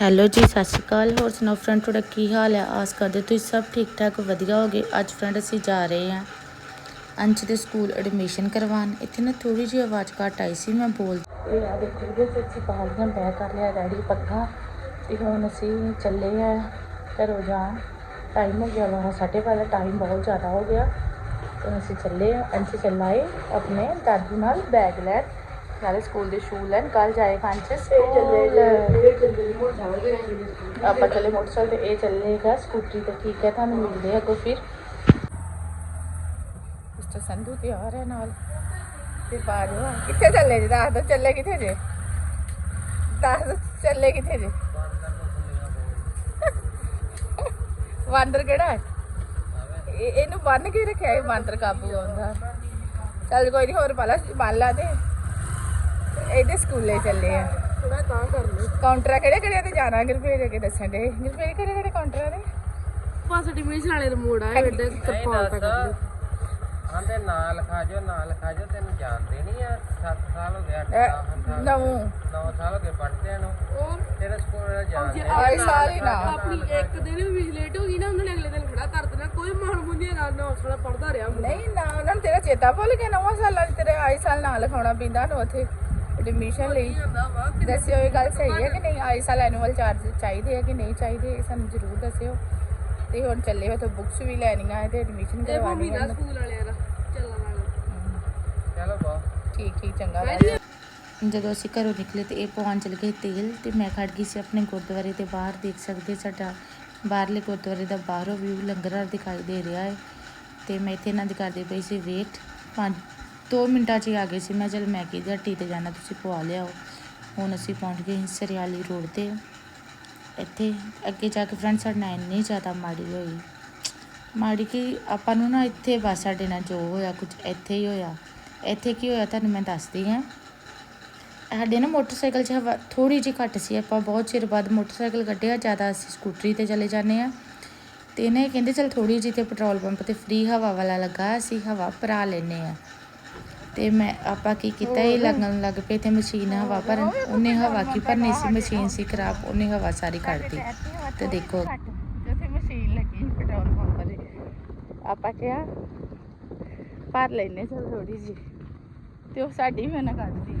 Hello ਜੀ, ਸਤਿ ਸ਼੍ਰੀ ਅਕਾਲ। ਹੋਰ ਸੁਣਾਓ ਫਰੈਂਡ ਤੁਹਾਡਾ ਕੀ ਹਾਲ ਹੈ? ਆਸ ਕਰਦੇ ਤੁਸੀਂ ਸਭ ਠੀਕ ਠਾਕ ਵਧੀਆ ਹੋਗੇ? ਅੱਜ ਫਰੈਂਡ ਅਸੀਂ ਜਾ ਰਹੇ ਹਾਂ ਅੰਸ਼ ਦੇ ਸਕੂਲ ਐਡਮਿਸ਼ਨ ਕਰਵਾਉਣ। ਇੱਥੇ ਨਾ ਥੋੜੀ ਜਿਹੀ ਆਵਾਜ਼ ਘੱਟ ਆਈ ਸੀ, ਮੈਂ ਬੋਲ ਇਹ ਆ ਦੇਖੋ ਇਹਦੇ ਅਸੀਂ ਬਾਹਲੀਆਂ ਬਹਿ ਕਰ ਲਿਆ ਡੈਡੀ ਪੱਖਾ। ਤੇ ਹੁਣ ਅਸੀਂ ਚੱਲੇ ਆ ਘਰੋਂ ਜਾਣ। ਟਾਈਮ ਹੋ ਗਿਆ ਵਾ ਸਾਢੇ ਬਾਰਾਂ ਟਾਈਮ ਬਹੁਤ ਜ਼ਿਆਦਾ ਹੋ ਗਿਆ। ਤੇ ਅਸੀਂ ਚੱਲੇ ਆ ਅੰਸ਼ ਚੱਲਾਏ ਆਪਣੇ ਦਾਦੂ ਨਾਲ ਬੈਗ ਲੈਣ। ਨਾਲੇ ਸਕੂਲ ਦੇ ਸ਼ੂ ਲੈਣ ਕੱਲ ਜਾਏ ਕੰਚ ਸਕੂਲ। ਆਪਾਂ ਚੱਲੇ ਮੋਟਰਸਾਈਕਲ ਤੇ ਇਹ ਚੱਲੇਗਾ ਸਕੂਟਰੀ ਤੇ ਠੀਕ ਹੈ ਤੁਹਾਨੂੰ ਮਿਲਦੇ ਆ ਅੱਗੋਂ ਫਿਰ। ਮਿਸਟਰ ਸੰਧੂ ਤਿਆਰ ਹੈ ਨਾਲ ਤੇ ਬਾਜੋ ਕਿੱਥੇ ਚੱਲੇ ਜੀ? ਦੱਸ ਦੋ ਚੱਲੇ ਕਿੱਥੇ ਜੇ? ਦੱਸ ਚੱਲੇ ਕਿੱਥੇ ਜੇ? ਵਾਂਦਰ ਕਿਹੜਾ ਹੈ? ਇਹ ਇਹਨੂੰ ਬੰਨ ਕੇ ਰੱਖਿਆ ਇਹ ਬਾਂਦਰ ਕਾਬੂ ਆਉਂਦਾ। ਚੱਲ ਕੋਈ ਨਹੀਂ ਹੋਰ ਪਾਲਾ ਬੰਨ ਲਾ ਤੇ ਇਹਦੇ ਸਕੂਲੇ ਚੱਲੇ ਆ। ਥੋੜਾ ਤਾਂ ਕਰ ਲਓ ਕਾਊਂਟਰ ਕਿਹੜੇ ਕਿਹੜੇ ਤੇ ਜਾਣਾ ਗੁਰਪ੍ਰੀਤ ਅੱਗੇ ਦੱਸਣ ਦੇ ਗੁਰਪ੍ਰੀਤ ਕਿਹੜੇ ਕਿਹੜੇ ਕਾਊਂਟਰ ਨੇ ਪਾਸ ਐਡਮਿਸ਼ਨ ਵਾਲੇ ਦਾ ਮੋੜ ਆ ਵੱਡੇ ਤਰਪਾਲ ਤੱਕ ਆਂਦੇ ਨਾਂ ਲਿਖਾ ਜੋ ਨਾਂ ਲਿਖਾ ਜੋ ਤੈਨੂੰ ਜਾਣਦੇ ਨਹੀਂ ਆ। 7 ਸਾਲ ਹੋ ਗਏ 8 ਸਾਲ ਨਵੂ 9 ਸਾਲ ਹੋ ਗਏ ਪੜ੍ਹਦਿਆਂ ਨੂੰ। ਉਹ ਤੇਰੇ ਸਕੂਲ ਜਾਣਦੇ ਆਏ ਸਾਲ ਹੀ ਨਾ ਆਪਣੀ ਇੱਕ ਦਿਨ ਵੀ ਲੇਟ ਹੋ ਗਈ ਨਾ ਉਹਨਾਂ ਨੇ ਅਗਲੇ ਦਿਨ ਖੜਾ ਕਰ ਦੇਣਾ। ਕੋਈ ਮਾਣ ਮੁੰਨੀ ਨਾਲ ਨਾ ਉਸੜਾ ਪੜਦਾ ਰਿਹਾ। ਨਹੀਂ ਨਾ ਉਹਨਾਂ ਨੂੰ ਤੇਰਾ ਚੇਤਾ ਭੁੱਲ ਗਿਆ ਨਵਾਂ ਸਾਲਾਂ ਚ ਤੇਰੇ ਆਏ ਸਾਲ ਨਾਂ ਲਿਖਾਉਣਾ ਪੈਂਦਾ ਨੂੰ ਉੱਥੇ। ਐਡਮਿਸ਼ਨ ਲਈ। ਵਾ ਦੱਸਿਓ ਇਹ ਗੱਲ ਸਹੀ ਹੈ ਕਿ ਨਹੀਂ? ਆਏ ਸਾਲ ਐਨੂਅਲ ਚਾਰਜ ਚਾਹੀਦੇ ਆ ਕਿ ਨਹੀਂ ਚਾਹੀਦੇ? ਇਹ ਸਾਨੂੰ ਜ਼ਰੂਰ ਦੱਸਿਓ। ਤੇ ਹੁਣ ਚੱਲੇ ਵੇ ਤਾਂ ਬੁੱਕਸ ਵੀ ਲੈਣੀਆਂ ਹੈ ਤੇ ਐਡਮਿਸ਼ਨ ਕਰਵਾਉਣੀ ਦਾ ਹੈ। ਸਕੂਲ ਵਾਲਿਆਂ ਦਾ ਚੱਲਣ ਵਾਲਾ। ਚਲੋ ਬਾ ਠੀਕ ਠੀਕ ਚੰਗਾ। ਜਦੋਂ ਅਸੀਂ ਘਰੋਂ ਨਿਕਲੇ ਤੇ ਇਹ ਪਵਾਉਣ ਚਲ ਗਏ ਤੇਲ ਤੇ ਮੈਂ ਖੜ ਗਈ ਸੀ ਆਪਣੇ ਗੁਰਦੁਆਰੇ ਦੇ ਬਾਹਰ। ਦੇਖ ਸਕਦੇ ਸਾਡਾ ਬਾਹਰਲੇ ਗੁਰਦੁਆਰੇ ਦਾ ਬਾਹਰੋਂ ਵਿਊ ਲੰਗਰਾਂ ਦਿਖਾਈ ਦੇ ਰਿਹਾ ਹੈ। ਤੇ ਮੈਂ ਇੱਥੇ ਇਹਨਾਂ ਦੀ ਕਰਦੀ ਪਈ ਸੀ ਵੇਟ ਪੰਜ 2 ਮਿੰਟਾਂ 'ਚ ਹੀ ਆ ਗਏ ਸੀ। ਮੈਂ ਚਲ ਮੈਗੀ ਦੀ ਹੱਟੀ ਤੇ ਜਾਣਾ, ਤੁਸੀਂ ਪਵਾ ਲਿਆਓ। ਹੁਣ ਅਸੀਂ ਪਹੁੰਚ ਗਏ ਸੀ ਸਰਿਆਲੀ ਰੋਡ ਤੇ। ਇੱਥੇ ਅੱਗੇ ਜਾ ਕੇ ਫਰੈਂਡ ਸਾਡੇ ਨਾਲ ਇੰਨੀ ਜ਼ਿਆਦਾ ਮਾੜੀ ਹੋਈ। ਮਾੜੀ ਕਿ ਆਪਾਂ ਨੂੰ ਨਾ ਇੱਥੇ ਬਸ ਸਾਡੇ ਨਾਲ ਜੋ ਹੋਇਆ, ਕੁਝ ਇੱਥੇ ਹੀ ਹੋਇਆ। ਇੱਥੇ ਕੀ ਹੋਇਆ ਤੁਹਾਨੂੰ ਮੈਂ ਦੱਸਦੀ ਹਾਂ। ਸਾਡੇ ਨਾ ਮੋਟਰਸਾਈਕਲ 'ਚ ਹਵਾ ਥੋੜੀ ਜਿਹੀ ਘੱਟ ਸੀ। ਆਪਾਂ ਬਹੁਤ ਚਿਰ ਬਾਅਦ ਮੋਟਰਸਾਈਕਲ ਕੱਢਿਆ, ਜ਼ਿਆਦਾ ਅਸੀਂ ਸਕੂਟਰੀ ਤੇ ਚਲੇ ਜਾਂਦੇ ਆ ਤੇ ਇਹਨੇ ਕਹਿੰਦੇ ਚਲ ਥੋੜੀ ਜਿਹੀ ਤੇ ਪੈਟਰੋਲ ਪੰਪ ਤੇ ਫ੍ਰੀ ਹਵਾ ਵਾਲਾ ਲੱਗਾ, ਅਸੀਂ ਹਵਾ ਭਰਾ ਲੈਨੇ ਆ ਤੇ ਮੈਂ, ਆਪਾਂ ਕੀ ਕੀਤਾ, ਇਹ ਲੱਗਣ ਲੱਗ ਪਏ ਤੇ ਮਸ਼ੀਨ ਹਵਾ ਭਰਨ, ਉਹਨੇ ਹਵਾ ਕੀ ਭਰਨੀ ਸੀ? ਮਸ਼ੀਨ ਸੀ ਖਰਾਬ, ਉਹਨੇ ਹਵਾ ਸਾਰੀ ਕੱਢਤੀ। ਤੇ ਦੇਖੋ। ਜਿੱਥੇ ਮਸ਼ੀਨ ਲੱਗੀ, ਪੈਟਰੋਲ ਪੰਪ ਤੇ ਆਪਾਂ ਕਿਹਾ, ਭਰ ਲੈਨੇ ਚਲ ਥੋੜੀ ਜਿਹੀ। ਤੇ ਉਹ ਸਾਡੀ ਵੀ ਉਹਨਾਂ ਕੱਢਦੀ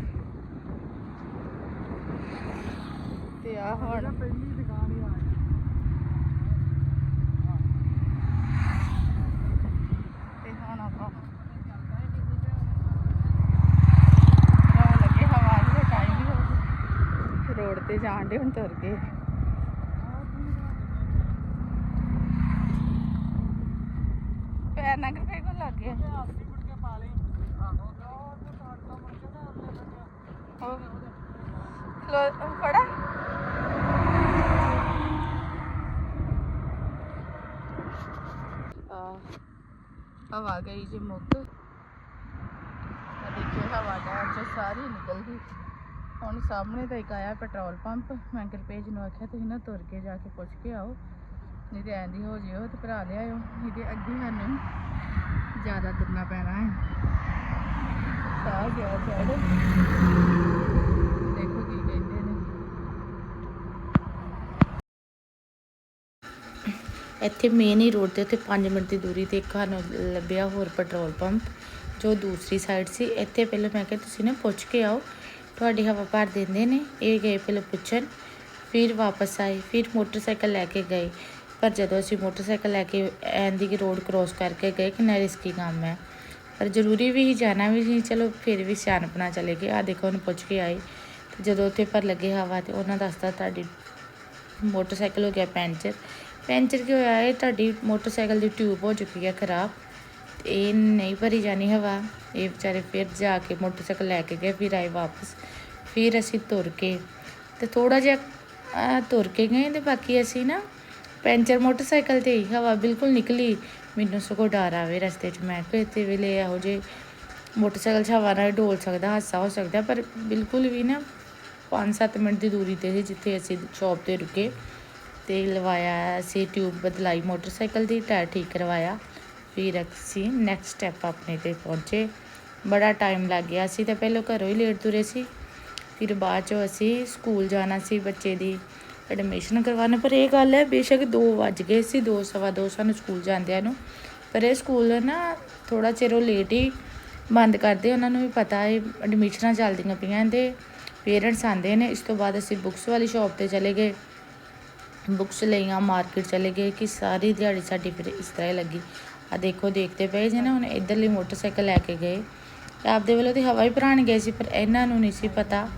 ਤੇ ਆ ਹੁਣ ਪਹਿਲੀ ਦੁਕਾਨ ਹੀ ਆ ਤੇ ਹੁਣ ਆਪਾਂ ਜਾਣ ਲੱਗੇ ਹਵਾ ਦੇ ਟਾਈਮ ਵੀ ਹੋ ਗਿਆ ਰੋਡ ਤੇ ਜਾਣ ਦੇ ਹੁਣ ਤੁਰ ਕੇ। ਪੈਰ ਨਾ ਕਿਤੇ ਕੋ ਲੱਗ ਗਿਆ। ਹੋ ਖਲੋ ਫੜਾ। ਆ ਹਵਾ ਗਈ ਜੀ ਮੁੱਕ। ਦੇਖਿਓ ਹਵਾ ਚ ਸਾਰੀ ਨਿਕਲ ਗਈ। ਹੁਣ ਸਾਹਮਣੇ ਤਾਂ ਇੱਕ ਆਇਆ ਪੈਟਰੋਲ ਪੰਪ। ਮੈਂ ਗੁਰਪੇਜ ਨੂੰ ਆਖਿਆ, ਤੁਸੀਂ ਨਾ ਤੁਰ ਕੇ ਜਾ ਕੇ ਪੁੱਛ ਕੇ ਆਓ। ਨਹੀਂ ਤੇ ਐਂਦੀ ਹੋ ਜਿਓ ਤੇ ਭਰਾ ਲਿਆਇਓ ਨਹੀਂ ਤੇ ਅੱਗੇ ਸਾਨੂੰ ਜ਼ਿਆਦਾ ਤੁਰਨਾ ਪੈਣਾ ਹੈ। ਸਾਹ ਗਿਆ ਚੜ ਦੇਖੋ ਕੀ ਕਹਿੰਦੇ ਨੇ। ਇੱਥੇ ਮੇਨ ਹੀ ਰੋਡ ਤੇ ਉੱਤੇ 5 ਮਿੰਟ ਦੀ ਦੂਰੀ ਤੇ ਇੱਕ ਸਾਨੂੰ ਲੱਭਿਆ ਹੋਰ ਪੈਟਰੋਲ ਪੰਪ, ਜੋ ਦੂਸਰੀ ਸਾਈਡ ਸੀ। ਇੱਥੇ ਪਹਿਲਾਂ ਮੈਂ ਕਿਹਾ, ਤੁਸੀਂ ਨਾ ਪੁੱਛ ਕੇ ਆਓ ਤੁਹਾਡੀ ਹਵਾ ਭਰ ਦਿੰਦੇ ਨੇ। ਇਹ ਗਏ ਪਹਿਲਾਂ ਪੁੱਛਣ। ਫਿਰ ਵਾਪਸ ਆਏ। ਫਿਰ ਮੋਟਰਸਾਈਕਲ ਲੈ ਕੇ ਗਏ। ਪਰ ਜਦੋਂ ਅਸੀਂ ਮੋਟਰਸਾਈਕਲ ਲੈ ਕੇ ਐਂਦੀ ਕੀ ਰੋਡ ਕ੍ਰੋਸ ਕਰਕੇ ਗਏ ਕਿੰਨਾ ਰਿਸਕੀ ਕੰਮ ਹੈ। ਪਰ ਜ਼ਰੂਰੀ ਵੀ ਹੀ ਜਾਣਾ ਵੀ ਸੀ। ਚਲੋ ਫਿਰ ਵੀ ਸਿਆਣਪਣਾ ਚਲੇ ਗਏ। ਆ ਦੇਖੋ, ਉਹਨੂੰ ਪੁੱਛ ਕੇ ਆਏ। ਤੇ ਜਦੋਂ ਉੱਥੇ ਪਰ ਲੱਗੇ ਹਵਾ ਤੇ ਉਹਨਾਂ ਦੱਸਦਾ ਤੁਹਾਡੀ ਮੋਟਰਸਾਈਕਲ ਹੋ ਗਿਆ ਪੈਂਚਰ। ਪੈਂਚਰ ਕੀ ਹੋਇਆ? ਹੈ ਤੁਹਾਡੀ ਮੋਟਰਸਾਈਕਲ ਦੀ ਟਿਊਬ ਹੋ ਚੁੱਕੀ ਹੈ, ਖਰਾਬ। ਇਹ ਨਹੀਂ ਭਰੀ ਜਾਣੀ ਹਵਾ। ਇਹ ਵਿਚਾਰੇ ਫਿਰ ਜਾ ਕੇ ਮੋਟਰਸਾਈਕਲ ਲੈ ਕੇ ਗਏ, ਫਿਰ ਆਏ ਵਾਪਸ। ਫਿਰ ਅਸੀਂ ਤੁਰ ਕੇ ਤੇ ਥੋੜਾ ਜਿਹਾ ਤੁਰ ਕੇ ਗਏ ਤੇ ਬਾਕੀ ਅਸੀਂ ਨਾ ਪੈਂਚਰ ਮੋਟਰਸਾਈਕਲ ਤੇ ਹੀ ਹਵਾ ਬਿਲਕੁਲ ਨਿਕਲੀ। ਮੈਨੂੰ ਸਗੋਂ ਡਰ ਆਵੇ ਰਸਤੇ 'ਚ। ਮੈਂ ਕਿਹਾ ਇੱਥੇ ਵੇਲੇ ਇਹੋ ਜਿਹੇ ਮੋਟਰਸਾਈਕਲ 'ਚ ਹਵਾ ਨਾਲ ਡੋਲ ਸਕਦਾ, ਹਾਸਾ ਹੋ ਸਕਦਾ, ਪਰ ਬਿਲਕੁਲ ਵੀ ਨਾ 5-7 ਮਿੰਟ ਦੀ ਦੂਰੀ ਤੇ ਸੀ ਜਿੱਥੇ ਅਸੀਂ ਸ਼ਾਪ ਤੇ ਰੁਕੇ ਤੇ ਲਵਾਇਆ, ਅਸੀਂ ਟਿਊਬ ਬਦਲਾਈ ਮੋਟਰਸਾਈਕਲ ਦੀ, ਟਾਇਰ ਠੀਕ ਕਰਵਾਇਆ। ਫਿਰ ਅਸੀਂ ਨੈਕਸਟ ਸਟੈਪ ਆਪਣੇ ਤੇ ਪਹੁੰਚੇ। ਬੜਾ ਟਾਈਮ ਲੱਗ ਗਿਆ ਸੀ ਤਾਂ ਪਹਿਲਾਂ ਘਰੋਂ ਹੀ ਲੇਟ ਤੁਰੇ ਸੀ। ਫਿਰ ਬਾਅਦ ਚੋਂ ਅਸੀਂ ਸਕੂਲ ਜਾਣਾ ਸੀ ਬੱਚੇ ਦੀ ਐਡਮਿਸ਼ਨ ਕਰਵਾਉਣਾ। ਪਰ ਇਹ ਗੱਲ ਹੈ, ਬੇਸ਼ੱਕ 2 ਵੱਜ ਗਏ ਸੀ 2 ਸਵਾ 2 ਸਾਨੂੰ ਸਕੂਲ ਜਾਂਦਿਆਂ ਨੂੰ। ਪਰ ਇਹ ਸਕੂਲ ਨਾ ਥੋੜਾ ਚਿਰ ਉਹ ਲੇਟ ਹੀ ਬੰਦ ਕਰਦੇ। ਉਹਨਾਂ ਨੂੰ ਵੀ ਪਤਾ ਹੈ ਐਡਮਿਸ਼ਨਾਂ ਚੱਲਦੀਆਂ ਪਈਆਂ ਤੇ ਪੇਰੈਂਟਸ ਆਂਦੇ ਨੇ, ਇਸ ਤੋਂ ਬਾਅਦ ਅਸੀਂ ਬੁੱਕਸ ਵਾਲੀ ਸ਼ਾਪ ਤੇ ਚਲੇ ਗਏ। ਬੁੱਕਸ ਲਈਆਂ ਮਾਰਕੀਟ ਚਲੇ ਗਏ, ਕਿ ਸਾਰੀ ਦਿਹਾੜੀ ਸਾਡੀ ਫਿਰ ਇਸ ਤਰ੍ਹਾਂ ਹੀ ਲੱਗੀ। ਆ ਦੇਖੋ, ਦੇਖਦੇ ਪਏ ਜੇ ਨਾ, ਹੁਣ ਇਧਰਲੀ ਮੋਟਰਸਾਈਕਲ ਲੈ ਕੇ ਗਏ। ਤੇ ਆਪਦੇ ਵੱਲੋਂ ਤੇ ਹਵਾ ਹੀ ਭਰਾਣ ਗਏ ਸੀ, ਪਰ ਇਹਨਾਂ ਨੂੰ ਨਹੀਂ ਸੀ ਪਤਾ।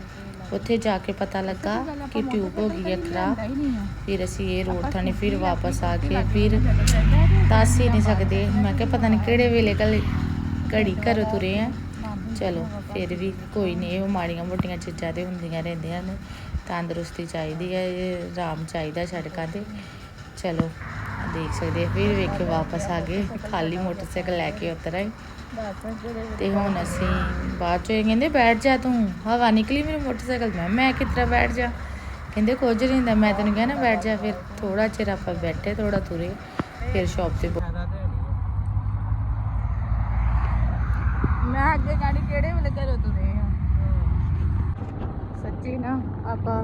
ਉੱਥੇ ਜਾ ਕੇ ਪਤਾ ਲੱਗਾ ਕਿ ਟਿਊਬ ਹੋ ਗਈ ਹੈ ਖਰਾਬ। ਫਿਰ ਅਸੀਂ ਇਹ ਰੋਡ ਥਾਣੇ ਫਿਰ ਵਾਪਸ ਆ ਕੇ ਫਿਰ ਦੱਸ ਹੀ ਨਹੀਂ ਸਕਦੇ। ਮੈਂ ਕਿਹਾ ਪਤਾ ਨਹੀਂ ਕਿਹੜੇ ਵੇਲੇ ਕੱਲ ਘੜੀ ਘਰੋਂ ਤੁਰੇ ਆ। ਚਲੋ, ਫਿਰ ਵੀ ਕੋਈ ਨਹੀਂ ਇਹ ਮਾੜੀਆਂ ਮੋਟੀਆਂ ਚੀਜ਼ਾਂ ਤੇ ਹੁੰਦੀਆਂ ਰਹਿੰਦੀਆਂ ਨੇ। ਤੰਦਰੁਸਤੀ ਚਾਹੀਦੀ ਹੈ, ਇਹ ਆਰਾਮ ਚਾਹੀਦਾ ਸੜਕਾਂ ਤੇ। ਚਲੋ। ਦੇਖ ਸਕਦੇ ਆ। ਫਿਰ ਵੇਖ ਵਾਪਸ ਆ ਗਏ ਖਾਲੀ ਮੋਟਰਸਾਈਕਲ ਲੈ ਕੇ ਉਤਰ। ਆਏ ਤੇ ਹੁਣ ਅਸੀਂ ਬਾਅਦ ਚੋਂ ਇਹ ਕਹਿੰਦੇ ਬੈਠ ਜਾ ਤੂੰ ਹਵਾ ਨਿਕਲੀ ਮੇਰੇ ਮੋਟਰਸਾਈਕਲ ਮੈਂ ਮੈਂ ਕਿਤਰਾ ਬੈਠ ਜਾ? ਕਹਿੰਦੇ ਕੁਝ ਨਹੀਂ ਹੁੰਦਾ। ਮੈਂ ਤੈਨੂੰ ਕਿਹਾ ਨਾ ਬੈਠ ਜਾ ਫਿਰ ਥੋੜਾ ਚਿਰ ਆਪਾਂ ਬੈਠੇ ਥੋੜਾ ਤੁਰੇ ਫਿਰ ਸ਼ਾਪ ਤੇ ਮੈਂ ਅੱਗੇ ਗਾੜੀ ਕਿਹੜੇ ਵੇਲੇ ਘਰੋਂ ਤੁਰੇ ਆ? ਸੱਚੀ ਨਾ ਆਪਾਂ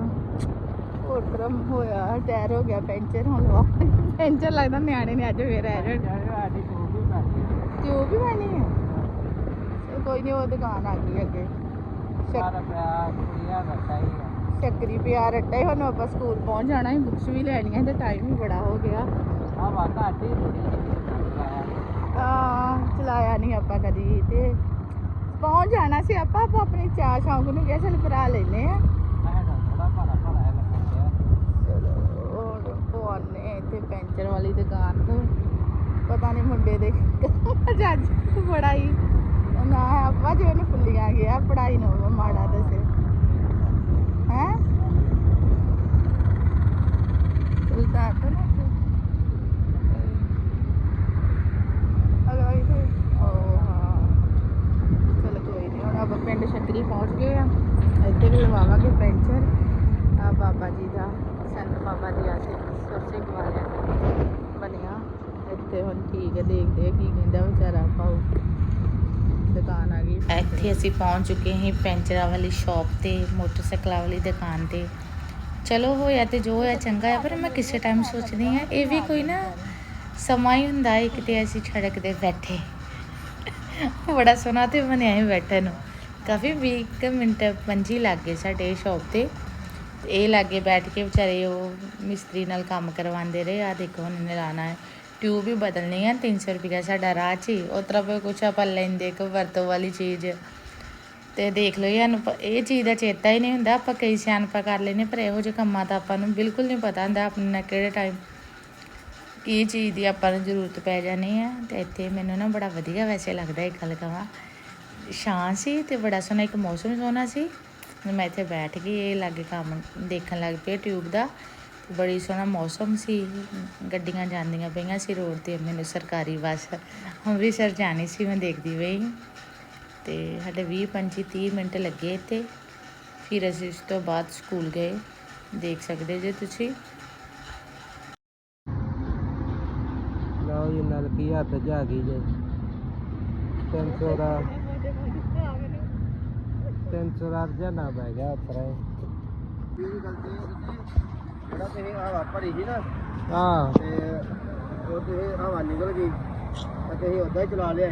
ਹੋਰ ਤਰ੍ਹਾਂ ਹੋਇਆ ਟਾਇਰ ਹੋ ਗਿਆ ਪੈਂਚਰ ਹੁਣ ਵਾ ਪੈਂਚਰ ਲੱਗਦਾ ਨਿਆਣੇ ਨੇ ਅੱਜ ਫੇਰ ਆ ਜਾਣ। ਟੂਬ ਵੀ ਵੀ ਬਣੀ ਹੈ ਚਲੋ ਕੋਈ ਨਹੀਂ ਉਹ ਦੁਕਾਨ ਆ ਗਈ ਅੱਗੇ। ਸਾਰਾ ਪਿਆ ਕੁੜੀਆਂ ਰੱਖਾ ਹੀ ਆ। ਸ਼ੱਕਰੀ ਪਿਆਰ ਰੱਟਾ ਹੀ ਹੁਣ ਆਪਾਂ ਸਕੂਲ ਪਹੁੰਚ ਜਾਣਾ ਹੈ ਬੁੱਕਸ ਵੀ ਲੈਣੀਆਂ ਤੇ ਟਾਈਮ ਵੀ ਬੜਾ ਹੋ ਗਿਆ। ਹਵਾ ਘੱਟ ਹੀ ਆ ਚਲਾਇਆ। ਨਹੀਂ ਆਪਾਂ ਕਦੀ ਤੇ ਪਹੁੰਚ ਜਾਣਾ ਸੀ ਆਪਾਂ ਆਪਾਂ ਆਪਣੀ ਚਾਹ ਸ਼ੌਂਕ ਨੂੰ ਕਿਹਾ ਚਲ ਭਰਾ ਲੈਨੇ ਆ ਮੈਂ ਤਾਂ ਥੋੜਾ ਭਾਰਾ ਭਾਰਾ ਜਿਹਾ ਲੱਗਿਆ ਚਲੋ ਹੁਣ ਪਹੁੰਚਨੇ ਇੱਥੇ ਪੈਂਚਰ ਵਾਲੀ ਦੁਕਾਨ ਤੋਂ ਪਤਾ ਨਹੀਂ ਮੁੰਡੇ ਦੇ ਜੱਜ ਬੜਾ ਹੀ ਉਹ ਨਾ ਆਪਾਂ ਜਿਵੇਂ ਉਹਨੂੰ ਫੁੱਲੀਆਂ ਗਿਆ ਪੜਾਈ ਨੂੰ ਉਹ ਮਾੜਾ ਦੱਸੇ ਹੈ ਚਲਦਾ ਤਾਂ ਨਾ ਅਗਲਾ ਇਹ ਉਹ ਹਾਂ ਚਲ ਕੋਈ ਨਹੀਂ ਹੁਣ ਆਪਾਂ ਪਿੰਡ ਛਤਰੀ ਪਹੁੰਚ ਗਏ ਆ ਇੱਥੇ ਵੀ ਲਵਾਵਾਂਗੇ ਪੈਂਚਰ ਆ ਬਾਬਾ ਜੀ ਦਾ ਸੰਤ ਬਾਬਾ ਜੀ ਆ ਸਰਸੇ ਵਾਲਿਆ ਬਣਿਆ। ਇੱਥੇ ਹੁਣ ਠੀਕ ਹੈ ਦੇਖਦੇ ਆ ਕੀ ਕਹਿੰਦਾ ਵਿਚਾਰਾ ਪਾਉ ਦੁਕਾਨ ਆ ਗਈ। ਇੱਥੇ ਅਸੀਂ ਪਹੁੰਚ ਚੁੱਕੇ ਹਾਂ ਪੈਂਚਰਾਂ ਵਾਲੀ ਸ਼ਾਪ ਤੇ ਮੋਟਰਸਾਈਕਲਾਂ ਵਾਲੀ ਦੁਕਾਨ ਤੇ। ਚਲੋ ਹੋਇਆ ਤੇ ਜੋ ਹੋਇਆ ਚੰਗਾ ਹੈ ਪਰ ਮੈਂ ਕਿਸੇ ਟਾਈਮ ਸੋਚਦੀ ਹਾਂ ਇਹ ਵੀ ਕੋਈ ਨਾ ਸਮਾਂ ਹੀ ਹੁੰਦਾ ਹੈ ਕਿਤੇ ਅਸੀਂ ਸੜਕ ਤੇ ਬੈਠੇ। ਬੜਾ ਸੋਹਣਾ ਤੇ ਬਣਿਆ ਹੈ ਬੈਠਣ ਨੂੰ। ਕਾਫੀ 20 ਕੁ ਮਿੰਟ ਪੰਜੀ ਲੱਗ ਗਏ ਸਾਡੇ ਸ਼ਾਪ ਤੇ। ਤੇ ਇਹ ਲਾਗੇ ਬੈਠ ਕੇ ਵਿਚਾਰੇ ਉਹ ਮਿਸਤਰੀ ਨਾਲ ਕੰਮ ਕਰਵਾਉਂਦੇ ਰਹੇ। ਆ ਦੇਖੋ ਹੁਣ ਇਹਨੇ ਲਾਣਾ ਹੈ। ਟਿਊਬ ਵੀ ਬਦਲਣੀ ਹੈ। 300 ਰੁਪਏ ਸਾਡਾ ਰਾਹ 'ਚ ਹੀ। ਉਹ ਤਰ੍ਹਾਂ ਪੇ ਕੁਛ ਆਪਾਂ ਲੈਂਦੇ ਕੋ ਵਰਤੋਂ ਵਾਲੀ ਚੀਜ਼। ਤੇ ਦੇਖ ਲਓ ਯਾਰ ਇਹ ਚੀਜ਼ ਦਾ ਚੇਤਾ ਹੀ ਨਹੀਂ ਹੁੰਦਾ। ਆਪਾਂ ਕਈ ਸਿਆਣਪਾ ਕਰ ਲੈਨੇ ਪਰ ਇਹੋ ਜਿਹੇ ਕੰਮਾਂ ਦਾ ਆਪਾਂ ਨੂੰ ਬਿਲਕੁਲ ਨਹੀਂ ਪਤਾ ਹੁੰਦਾ। ਆਪਣੇ ਨਾਲ ਕਿਹੜੇ ਟਾਈਮ ਕੀ ਚੀਜ਼ ਦੀ ਆਪਾਂ ਨੂੰ ਜ਼ਰੂਰਤ ਪੈ ਜਾਣੀ ਹੈ। ਤੇ ਇੱਥੇ ਮੈਨੂੰ ਨਾ ਬੜਾ ਵਧੀਆ ਵੈਸੇ ਲੱਗਦਾ ਇਹ ਗੱਲ ਕਹਾਂ। ਛਾਂ ਸੀ ਤੇ ਬੜਾ ਸੋਹਣਾ ਇੱਕ ਮੌਸਮ ਸੋਹਣਾ ਸੀ। ਮੈਂ ਇੱਥੇ ਬੈਠ ਗਈ ਇਹ ਲਾਗੇ ਕੰਮ ਦੇਖਣ ਲੱਗ ਪਈ ਟਿਊਬ ਦਾ। ਬੜੀ ਸੋਹਣਾ ਮੌਸਮ ਸੀ, ਗੱਡੀਆਂ ਜਾਂਦੀਆਂ ਪਈਆਂ ਸੀ ਰੋਡ ਤੇ, ਮੈਨੂੰ ਸਰਕਾਰੀ ਬੱਸ ਅੰਮ੍ਰਿਤਸਰ ਜਾਣੀ ਸੀ ਮੈਂ ਦੇਖਦੀ ਪਈ। ਤੇ ਸਾਡੇ 20 25 30 ਮਿੰਟ ਲੱਗੇ ਇੱਥੇ। ਫਿਰ ਅਸੀਂ ਉਸ ਤੋਂ ਬਾਅਦ ਸਕੂਲ ਗਏ। ਦੇਖ ਸਕਦੇ ਜੇ ਤੁਸੀਂ। ਲਓ ਜੀ, ਨਲਕੀ ਹੱਥ ਜਾ ਗਈ ਜੇ। 300 ਦਾ। 300 ਦਾ ਰਜਨਾ ਪੈ ਗਿਆ ਉਤਰਾ ਇਹ ਗਲਤੀ ਜਿਹੜਾ ਤੇ ਹਵਾ ਭਰੀ ਸੀ ਨਾ ਹਾਂ। ਤੇ ਉਹ ਤੇ ਹਵਾ ਨਿਕਲ ਗਈ ਤੇ ਇਹ ਉਦਾਂ ਹੀ ਚਲਾ ਲਿਆ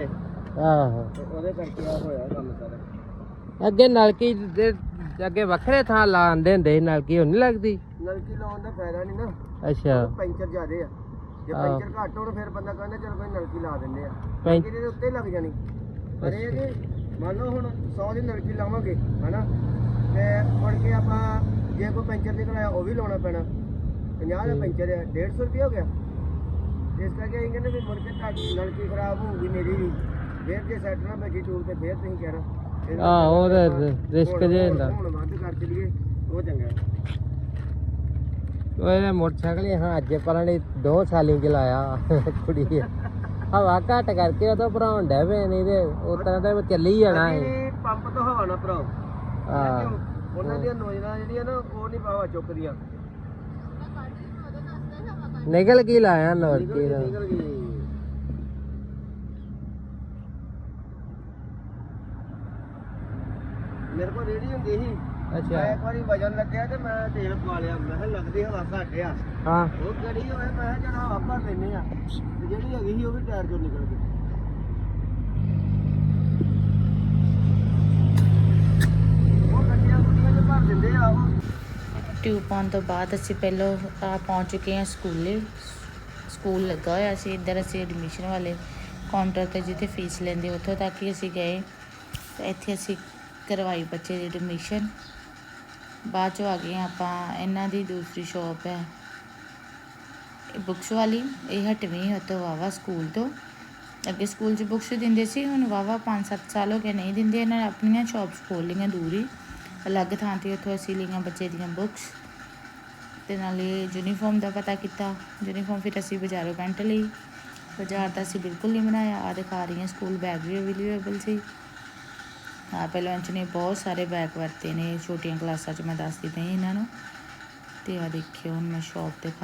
ਆਹੋ। ਤੇ ਉਹਦੇ ਕਰਕੇ ਆ ਹੋਇਆ ਕੰਮ ਸਾਰਾ। ਅੱਗੇ ਨਲਕੀ ਦੇ ਅੱਗੇ ਵੱਖਰੇ ਥਾਂ ਲਾਉਂਦੇ ਹੁੰਦੇ ਨਲਕੀ ਹੁਣ ਨਹੀਂ ਲੱਗਦੀ? ਨਲਕੀ ਲਾਉਣ ਦਾ ਫਾਇਦਾ ਨਹੀਂ ਨਾ। ਅੱਛਾ। ਪੈਂਚਰ ਜ਼ਿਆਦੇ ਆ। ਜੇ ਹਾਂ। ਪੈਂਚਰ ਘੱਟ ਹੋਣ ਫਿਰ ਬੰਦਾ ਕਹਿੰਦਾ ਚਲ ਕੋਈ ਨਲਕੀ ਲਾ ਦਿੰਦੇ ਆ। ਪੈਂ- ਨਲਕੀ ਦੇ ਉੱਤੇ ਲੱਗ ਜਾਣੀ। ਪਰ ਇਹ ਕਿ ਮੰਨ ਲਓ ਹੁਣ 100 ਦੀ ਨਲਕੀ ਲਾਵਾਂਗੇ ਹਨਾ? ਤੇ ਮੁੜ ਕੇ ਆਪਾਂ ਜੇ ਕੋਈ ਪੈਂਚਰ ਨਿਕਲਿਆ ਉਹ ਵੀ ਲਾਉਣਾ ਪੈਣਾ। 50 ਦਾ ਪੈਂਚਰ ਹੈ 150 ਰੁਪਏ ਹੋ ਗਿਆ। ਇਸ ਕਰਕੇ ਅਸੀਂ ਕਹਿੰਦੇ ਵੀ ਮੁੜ ਕੇ ਤੁਹਾਡੀ ਨਲਕੀ ਖਰਾਬ ਹੋਊਗੀ ਮੇਰੀ ਵੀ। ਫੇਰ ਜੇ ਸੈੱਟ ਨਾ ਬੈਠੀ ਟੂਲ ਤੇ ਫੇਰ ਤੁਸੀਂ ਕਹਿਣਾ। ਆਹ, ਉਹ ਰਿਸਕ ਹੁਣ- ਹੁੰਦਾ। ਹੁਣ ਵੱਧ ਕਰ ਚਲੀਏ ਉਹ ਚੰਗਾ ਉਹ ਇਹਨੇ ਮੋਟਰਸਾਈਕਲ ਹੀ ਅੱਜ ਪਰਾਂ ਨੇ ਦੋ ਸਾਲੀ ਚਲਾਇਆ ਕੁੜੀ ਹਵਾ ਘੱਟ ਕਰਕੇ ਉਹ ਤਾਂ ਭਰਾਉਣ ਡੈ ਪਏ ਨਹੀਂ ਤੇ ਉਸ ਤਰ੍ਹਾਂ ਤਾਂ ਚੱਲੀ ਜਾਣਾ ਹੈ ਅਸੀਂ ਪੰਪ ਤੋਂ ਹਵਾ ਨਾ ਭਰਾਓ। ਹਾਂ। ਉਹਨਾਂ ਦੀਆਂ ਨੋਜਣਾ ਜਿਹੜੀਆਂ ਨਾ ਉਹ ਨਹੀਂ ਹਵਾ ਚੁੱਕਦੀਆਂ। ਨਿਕਲ ਕੀ ਲਾਇਆ ਗਈ ਦਾ ਨਿਕਲ ਗਈ। ਮੇਰੇ ਕੋਲ ਰੇੜੀ ਹੁੰਦੀ ਸੀ। ਮੈਂ ਅੱਛਾ ਇੱਕ ਵਾਰੀ ਵਜਨ ਲੱਗਿਆ ਤੇ ਮੈਂ ਤੇਲ ਪਵਾ ਲਿਆ। ਮੈਂ ਕਿਹਾ ਲੱਗਦੀ ਹਵਾ ਘੱਟ ਆ। ਹਾਂ। ਉਹ ਗੜੀ ਹੋਏ ਮੈਂ ਕਿਹਾ ਚਲ ਹਵਾ ਭਰ ਲੈਨੇ ਆ। ਤੇ ਜਿਹੜੀ ਹੈਗੀ ਸੀ ਉਹ ਵੀ ਟਾਇਰ ਚੋਂ ਨਿਕਲ ਗਈ। ਉਹ ਗੱਡੀਆਂ ਗੁੱਡੀਆਂ ਚ ਭਰ ਦਿੰਦੇ ਆ ਉਹ। ਟਿਊਬ ਪਾਉਣ ਤੋਂ ਬਾਅਦ ਅਸੀਂ ਪਹਿਲਾਂ ਆ ਪਹੁੰਚ ਚੁੱਕੇ ਹਾਂ ਸਕੂਲੇ। ਸਕੂਲ ਲੱਗਾ ਹੋਇਆ ਸੀ। ਇੱਧਰ ਅਸੀਂ ਐਡਮਿਸ਼ਨ ਵਾਲੇ ਕਾਊਂਟਰ ਤੇ ਜਿੱਥੇ ਫੀਸ ਲੈਂਦੇ ਉੱਥੋਂ ਤੱਕ ਹੀ ਅਸੀਂ ਗਏ। ਤੇ ਇੱਥੇ ਅਸੀਂ ਕਰਵਾਈ ਬੱਚੇ ਦੀ ਐਡਮਿਸ਼ਨ ਬਾਅਦ ਚੋਂ ਆ ਗਏ ਆਪਾਂ, ਇਹਨਾਂ ਦੀ ਦੂਸਰੀ ਸ਼ਾਪ ਹੈ। ਬੁੱਕਸ ਵਾਲੀ, ਇਹ ਹਟਵੀਂ ਹਤੋਂ ਵਾਵਾ ਸਕੂਲ ਤੋਂ। ਅੱਗੇ ਸਕੂਲ 'ਚ ਬੁੱਕਸ ਦਿੰਦੇ ਸੀ, ਹੁਣ ਵਾਵਾ 5-7 ਸਾਲ ਹੋ ਗਏ ਨਹੀਂ ਦਿੰਦੇ, ਇਹਨਾਂ ਨੇ ਆਪਣੀਆਂ ਸ਼ਾਪਸ ਖੋਲ੍ਹ ਲਈਆਂ ਦੂਰੀ। ਅਲੱਗ ਥਾਂ ਤੇ ਉੱਥੋਂ ਅਸੀਂ ਲਈਆਂ ਬੱਚੇ ਦੀਆਂ ਬੁੱਕਸ ਤੇ ਨਾਲੇ ਯੂਨੀਫਾਰਮ ਦਾ ਪਤਾ ਕੀਤਾ। ਯੂਨੀਫਾਰਮ ਫਿਰ ਅਸੀਂ ਬਾਜ਼ਾਰੋਂ ਪੈਂਟ ਲਈ। ਬਾਜ਼ਾਰ ਦਾ ਅਸੀਂ ਬਿਲਕੁਲ ਨਹੀਂ ਬਣਾਇਆ। ਆ ਦਿਖਾ ਰਹੀ ਹਾਂ ਸਕੂਲ ਬੈਗ ਵੀ ਅਵੇਲੇਬਲ ਸੀ। ਆ ਪਹਿਲਾਂ ਚ ਨੇ ਬਹੁਤ ਸਾਰੇ ਬੈਗ ਵਰਤੇ ਨੇ, ਛੋਟੀਆਂ ਕਲਾਸਾਂ 'ਚ ਮੈਂ ਦੱਸਦੀ ਪਈ ਇਹਨਾਂ ਨੂੰ। ਤੇ ਆ ਦੇਖਿਓ, ਹੁਣ ਮੈਂ ਸ਼ਾਪ ਤੇ ਖਾ